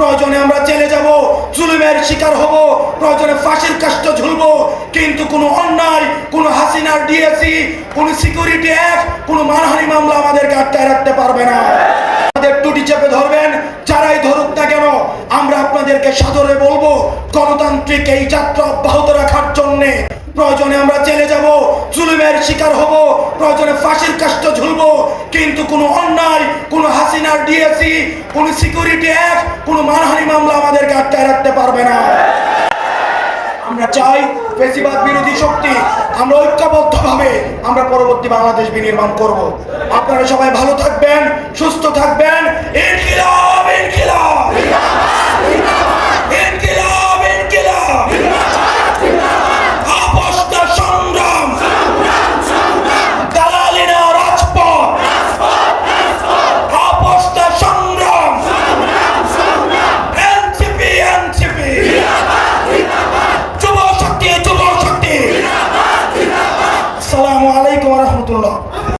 প্রয়োজনে আমরা জেলে যাব, জুলুমের শিকার হব, প্রয়োজনে ফাঁসির কাষ্ট ঝুলব। কিন্তু কোনো অন্যায়, কোনো হাসিনার ডিএসি কোনো সিকিউরিটি অ্যাক্ট কোনো মানহানি মামলা আমাদেরকে আটকায় রাখতে পারবে না। আমাদের টুটি চেপে ধরবেন, যারাই ধরুক না কেন, আমরা আপনাদেরকে সাদরে বলব, গণতান্ত্রিক এই যাত্রা অব্যাহত রাখার জন্যে। প্রয়োজনে আমরা জেলে যাব, জুলুমের শিকার হব, প্রয়োজনে ফাঁসির কাষ্ট ঝুলব, কিন্তু কোনো অন্যায় কোনো হাসিনার ডিএসি কোনো সিকিউরিটি অ্যাক্ট কোনো মানহানি মামলা আমাদেরকে আটকায় রাখতে পারবে না। আমরা চাই বেশিবাদ বিরোধী শক্তি, আমরা ঐক্যবদ্ধভাবে আমরা পরবর্তী বাংলাদেশ বিনির্মাণ করব। আপনারা সবাই ভালো থাকবেন, সুস্থ থাকবেন আলাইকুম রহমতুল্লাহ।